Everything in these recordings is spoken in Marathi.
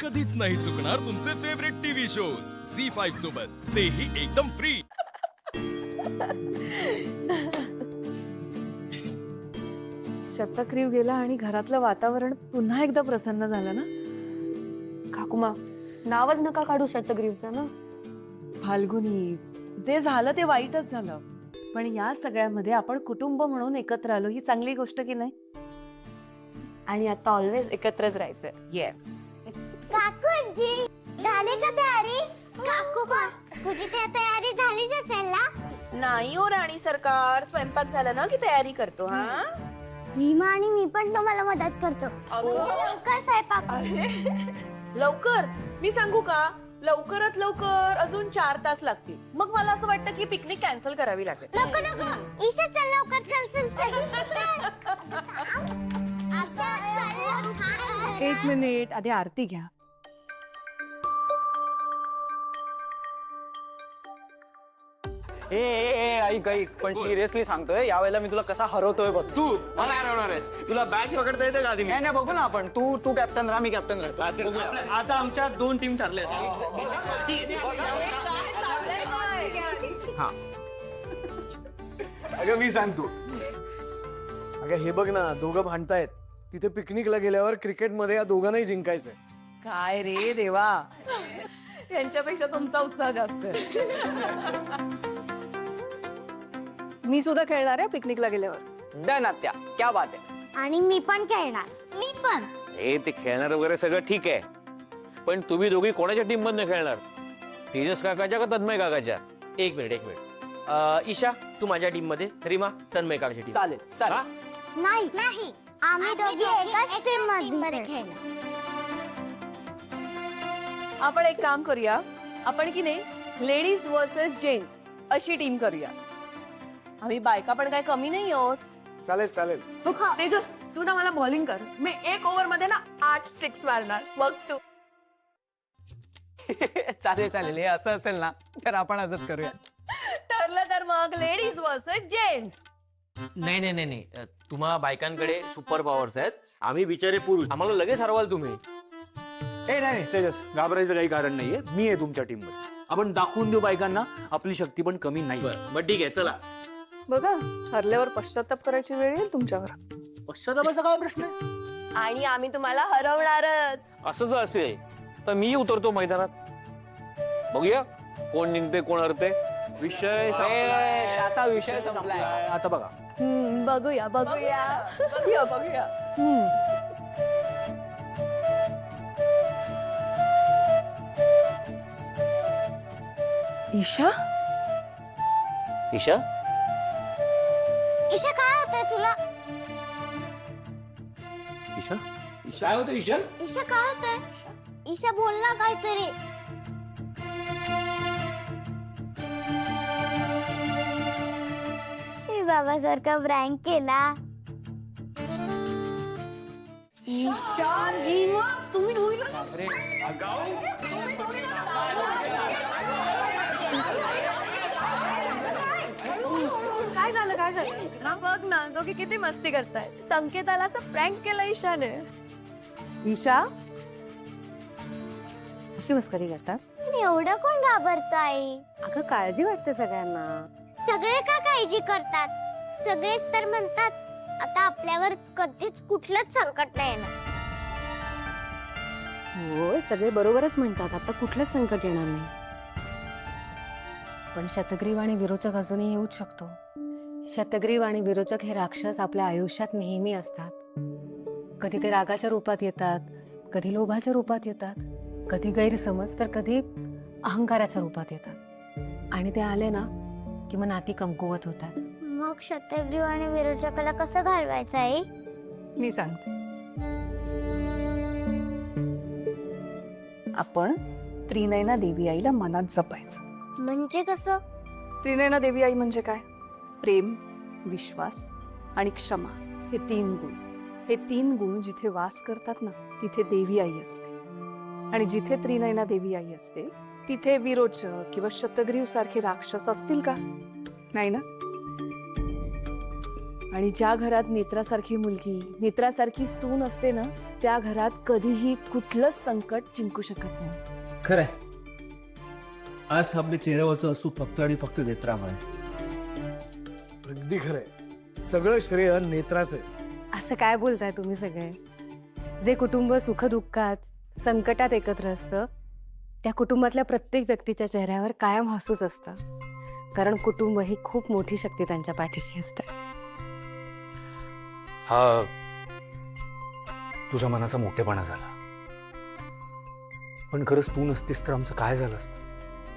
कधीच नाही चुकणार तुमचे favourite TV shows C five सोबत. तेही एकदम फ्री शतक्रीव गेला आणि घरातलं वातावरण पुन्हा एकदा प्रसन्न झालं ना? काकुमा नावच नका काढू शतग्रीवचं ना? फाल्गुनी जे झालं ते वाईटच झालं. पण या सगळ्यामध्ये आपण कुटुंब म्हणून एकत्र आलो ही चांगली गोष्ट की नाही? आणि आता ऑलवेज एकत्रच राहायचंय. येस काकू आजी झाली का तयारी? काकू तुझी त्या तयारी झालीच असेल ना? नाही हो राणी सरकार स्वयंपाक झाला ना की तयारी करतो हा? भीमा आणि मी पण तुम्हाला मदत करतो. लवकर स्वयंपाक. लवकर? मी सांगू का? लवकरात लवकर अजून चार तास लागतील. मग मला असं वाटतं की पिकनिक कॅन्सल करावी लागेल. नको नको. ईशा चल लवकर चल चल चल. चल ईशा चल थांब. एक मिनिट आधी आरती घ्या. ए ए ए ऐक ऐक. पण सिरियसली सांगतोय यावेळेला मी तुला कसा हरवतोय बघ. तू मला हरवणार आहेस? तुला बॅग पकडता येते का आधी नाही नाही बघू ना आपण. तू तू कॅप्टन राहा मी कॅप्टन राहतो. आपल्या- आता आमच्या दोन टीम ठरल्या अगं मी सांगतो. अगं हे बघ ना दोघं भांडतायत. तिथे पिकनिकला गेल्यावर क्रिकेटमध्ये या दोघांनाही जिंकायचंय. काय रे देवा? यांच्यापेक्षा तुमचा उत्साह जास्त आहे. मी सुद्धा खेळणार आहे पिकनिकला गेल्यावर. डन आत्या क्या बात आहे. आणि मी पण खेळणार. मी पण. हे ते खेळणार वगैरे सगळं ठीक आहे. पण तुम्ही दोघी कोणाच्या टीममध्ये खेळणार? तेजस काकाच्या का तन्मय काकाच्या? एक मिनिट एक मिनिट. अं, ईशा तू माझ्या टीममध्ये रीमा तन्मय काकाची टीम चालेल चालेल. नाही. नाही. आम्ही दोघी एकाच टीममध्ये खेळणार. आपण एक काम करूया. आपण की नाही लेडीज वर्सेस जेंट्स अशी टीम करूया. आम्ही बायका पण काय कमी नाही आहोत चालेल चालेल. तेजस तू ना मला बॉलिंग कर. मी एक ओव्हरमध्ये ना आठ सिक्स मारणार. बघ तू. चालेल चालेल. हे असं असेल ना तर आपण आजच करूया. ठरलं तर मग लेडीज वर्सेस जेंट्स नाही नाही नाही नाही. अं, तुम्हा बायकांकडे सुपर पॉवर्स आहेत. आम्ही बिचारे पुरुष. आम्हाला लगेच हरवाल तुम्ही. ए नाही नाही, तेजस घाबरायचं काही कारण नाहीये. मी आहे तुमच्या टीममध्ये. आपण दाखवून देऊ बायकांना. आपली शक्ती पण कमी नाही बरं मग ठीक आहे चला. बघा हरल्यावर पश्चाताप करायची वेळ येईल तुमच्यावर. पश्चातापाचा काय प्रश्न आहे? आणि आम्ही तुम्हाला हरवणारच. असं जर असेल तर मी उतरतो मैदानात. बघूया कोण निघते कोण हरते विषय. आता विषय संपलाय. आता बघा. हम्म, बघूया बघूया. बघूया बघूया. ईशा? ईशा? ईशा काय होतंय तुला? ईशा काय होतं ईशा ईशा काय होतंय? ईशा बोल ना काहीतरी. मी बाबासारखा प्रँक केला. ईशा तुम्ही दोघी काय झालं? ना बघ ना दोघी किती मस्ती करताय संकेताला असं प्रँक केलं ईशाने. ईशा? अशी मस्करी करतात पण एवढं कोण घाबरत आई अगं काळजी वाटते सगळ्यांना. सगळे का काळजी करतात? सगळेच तर म्हणतात आता आपल्यावर कधीच कुठलंच संकट नाही येणार. हो सगळे बरोबरच म्हणतात आता कुठलंच संकट येणार नाही. पण शतग्रीव आणि विरोचक अजूनही येऊच शकतो. शतग्रीव आणि विरोचक हे राक्षस आपल्या आयुष्यात नेहमी असतात. कधी ते रागाच्या रूपात येतात कधी लोभाच्या रूपात येतात कधी गैरसमज तर कधी अहंकाराच्या रूपात येतात. आणि ते आले ना की मग नाती कमकुवत होतात. मग शतग्रीव आणि विरोचकाला कसं घालवायचं आई? मी सांगते. आपण त्रिनयना देवी आईला मनात जपायचं. म्हणजे कसं? त्रिनयना देवी आई म्हणजे काय? प्रेम विश्वास आणि क्षमा हे तीन गुण. हे तीन गुण जिथे वास करतात ना तिथे देवी आई असते. आणि जिथे त्रिनयना देवी आई असते तिथे विरोचक किंवा शतग्रीव सारखे राक्षस असतील का? नाही ना? आणि ज्या घरात नेत्रासारखी मुलगी नेत्रासारखी सून असते ना त्या घरात कधीही कुठलंच संकट जिंकू शकत नाही. खरंय. आज आपल्या चेहऱ्यावरचं असू फक्त आणि फक्त नेत्रामुळे. अगदी खरंय. सगळं श्रेय नेत्राचं आहे. असं काय बोलताय तुम्ही सगळे? जे कुटुंब सुखदुःखात संकटात एकत्र असतं त्या कुटुंबातल्या प्रत्येक व्यक्तीच्या चेहऱ्यावर कायम हसूच असतं. कारण कुटुंब ही खूप मोठी शक्ती त्यांच्या पाठीशी असते. हा तुझ्या मनाचा मोठेपणा झाला. पण खरंच तू नसतीस तर आमचं काय झालं असतं?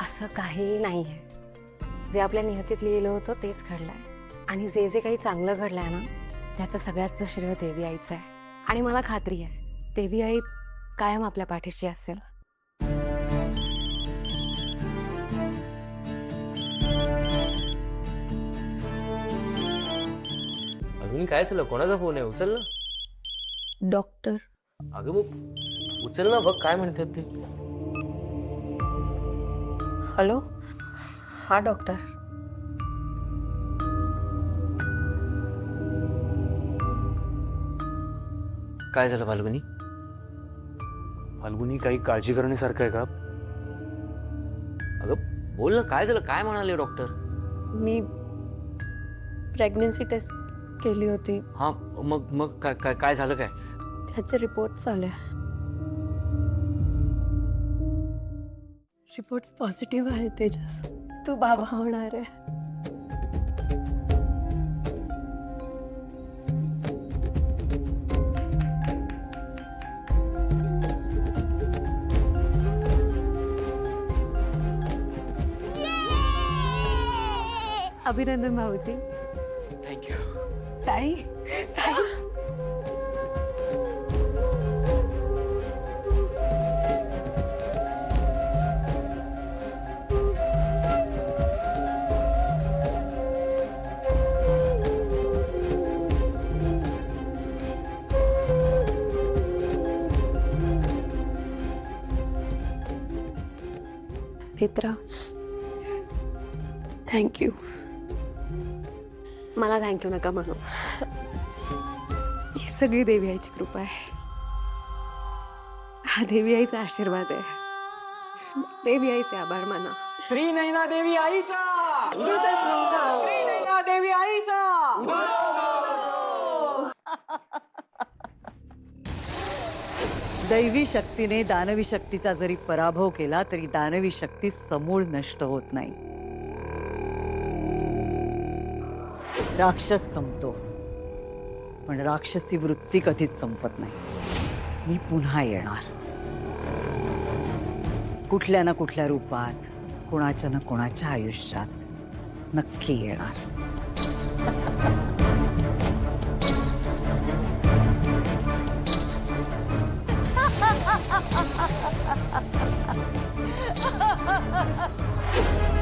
असं काही नाही आहे जे आपल्या नियतीत लिहिलं होतं तेच घडलंय. आणि जे जे काही चांगलं घडलंय ना त्याचं सगळ्याचं श्रेय देवी आईचं आहे. आणि मला खात्री आहे देवी आई कायम आपल्या पाठीशी असेल. अजून काय झालं कोणाचा फोन आहे? उचल ना. डॉक्टर. अगं मग उचल ना बघ काय म्हणतात ते. हॅलो? हा डॉक्टर. काय झालं फाल्गुनी? फाल्गुनी काही काळजी करण्यासारखं आहे का? अगं बोल ना काय झालं? काय म्हणाले डॉक्टर मी प्रेग्नन्सी टेस्ट केली होती. हा मग मग काय काय काय झालं काय? त्याचे रिपोर्ट्स आले रिपोर्ट्स पॉझिटिव्ह आहे तेजस. तू बाबा होणार आहे. I'll be doing the emoji. Thank you. Bye. Bye. Bye. Petra, thank you. मला थँक्यू नका म्हणू. ही सगळी देवी आईची कृपा आहे. हा देवी आईचा आशीर्वाद आहे. देवी आईचे आभार माना. त्रिनयना देवी आईचा! देवी आईचा! दैवी शक्तीने दानवी शक्तीचा जरी पराभव केला तरी दानवी शक्ती समूळ नष्ट होत नाही. राक्षस संपतो. पण राक्षसी वृत्ती कधीच संपत नाही. मी पुन्हा येणार. कुठल्या ना कुठल्या रूपात कुणाच्या ना कुणाच्या आयुष्यात नक्की येणार.